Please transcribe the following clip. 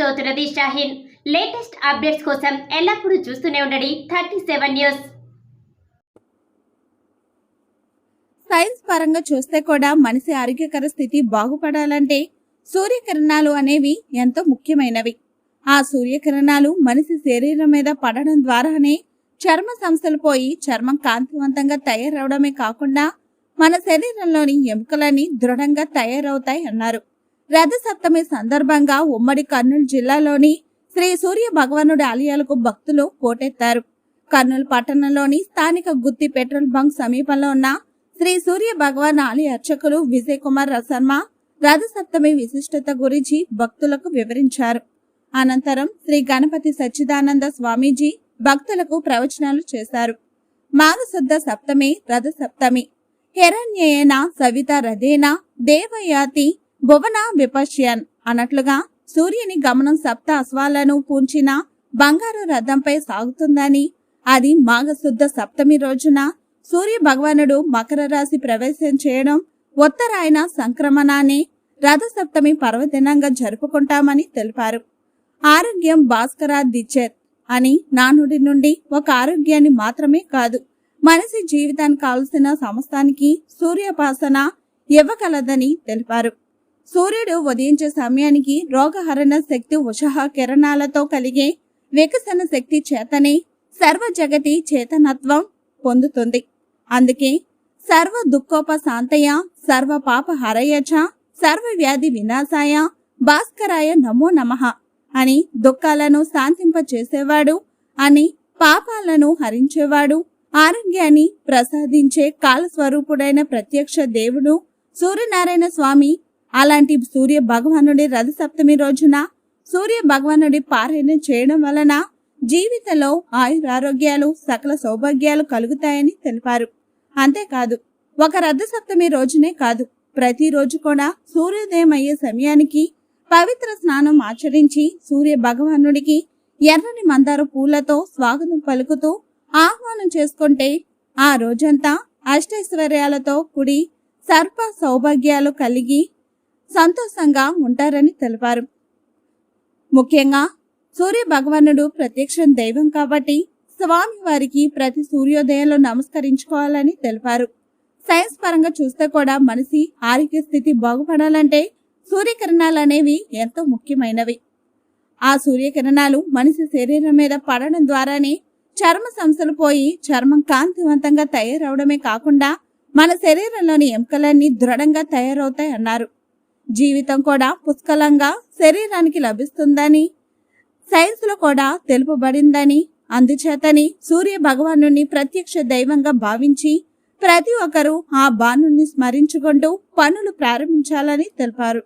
చౌతురది Shaheen. Latest updates కోసం ఎల్లప్పుడూ చూస్తూనే ఉండండి థర్టీ సెవెన్ న్యూస్. సైన్స్ పరంగా చూస్తే కూడా మనిషి ఆరోగ్యకర స్థితి బాగుపడాలంటే సూర్యకిరణాలు అనేవి ఎంతో ముఖ్యమైనవి. ఆ సూర్యకిరణాలు మనిషి శరీరం మీద పడడం ద్వారానే చర్మ సంస్థలు పోయి చర్మం కాంతివంతంగా తయారవడమే కాకుండా మన శరీరంలోని ఎముకలన్నీ దృఢంగా తయారవుతాయి అన్నారు. రథ సప్తమి సందర్భంగా ఉమ్మడి కర్నూలు జిల్లాలోని శ్రీ సూర్య భగవానుడి ఆలయాలకు భక్తులు పోటెత్తారు కర్నూలు పట్టణంలోని స్థానిక గుత్తి పెట్రోల్ బంక్ సమీపంలో ఉన్న శ్రీ సూర్య భగవాన్ ఆలయ అర్చకులు విజయ్ కుమార్ శర్మ రథ సప్తమి విశిష్టత గురించి భక్తులకు వివరించారు. అనంతరం శ్రీ గణపతి సచ్చిదానంద స్వామీజీ భక్తులకు ప్రవచనాలు చేశారు. మాఘశుద్ధ సప్తమి రథ సప్తమి హిరణ్యేన సవిత రథేన దేవయాతి భువన విపశ్యన్ అన్నట్లుగా సూర్యుని గమనం సప్త అశ్వాలను పూంచిన బంగారు రథంపై సాగుతుందని అది మాఘశుద్ధ సప్తమి రోజున సూర్య భగవానుడు మకర రాశి ప్రవేశం చేయడం ఉత్తరాయణ సంక్రమణాన్ని రథ సప్తమి పర్వదినంగా జరుపుకుంటామని తెలిపారు. ఆరోగ్యం భాస్కరా దిచ్చేత్ అని నానుడి నుండి ఒక ఆరోగ్యాన్ని మాత్రమే కాదు మనిషి జీవితానికి కావలసిన సమస్తానికి సూర్యోపాసన ఇవ్వగలదని తెలిపారు. సూర్యుడు ఉదయించే సమయానికి రోగహరణ శక్తి ఉషహ కిరణాలతో కలిగే వికసన శక్తి చేతనే సర్వ జగతి చేతనత్వం పొందుతుంది. అందుకే సర్వ దుఃఖోపశాంతయ సర్వ పాప హరయచ సర్వ వ్యాధి వినాశాయ భాస్కరాయ నమో నమః అని దుఃఖాలను శాంతింపచేసేవాడు అని పాపాలను హరించేవాడు ఆరోగ్యాన్ని ప్రసాదించే కాలస్వరూపుడైన ప్రత్యక్ష దేవుడు సూర్యనారాయణ స్వామి అలాంటి సూర్య భగవానుడి రథ సప్తమి రోజున సూర్య భగవానుడి పారాయణం చేయడం వలన జీవితంలో ఆయురారోగ్యాలు సకల సౌభాగ్యాలు కలుగుతాయని తెలిపారు. అంతేకాదు ఒక రథ సప్తమి రోజునే కాదు ప్రతిరోజు కూడా సూర్యోదయం అయ్యే సమయానికి పవిత్ర స్నానం ఆచరించి సూర్య భగవానుడికి ఎర్రని మందార పూలతో స్వాగతం పలుకుతూ ఆహ్వానం చేసుకుంటే ఆ రోజంతా అష్టైశ్వర్యాలతో కుడి సర్ప సౌభాగ్యాలు కలిగి సంతోషంగా ఉంటారని తెలిపారు. ముఖ్యంగా సూర్య భగవానుడు ప్రత్యక్షం దైవం కాబట్టి స్వామి వారికి ప్రతి సూర్యోదయంలో నమస్కరించుకోవాలని తెలిపారు. సైన్స్ పరంగా చూస్తే కూడా మనిషి ఆరోగ్య స్థితి బాగుపడాలంటే సూర్యకిరణాలు అనేవి ఎంతో ముఖ్యమైనవి. ఆ సూర్యకిరణాలు మనిషి శరీరం మీద పడడం ద్వారానే చర్మ సమస్యలు పోయి చర్మం కాంతివంతంగా తయారవడమే కాకుండా మన శరీరంలోని ఎముకలన్నీ దృఢంగా తయారవుతాయి అన్నారు జీవితం కూడా పుష్కలంగా శరీరానికి లభిస్తుందని సైన్స్లో కూడా తెలుపబడిందని అందుచేతని సూర్య భగవాను ప్రత్యక్ష దైవంగా భావించి ప్రతి ఒక్కరూ ఆ బాణుని స్మరించుకుంటూ పనులు ప్రారంభించాలని తెలిపారు.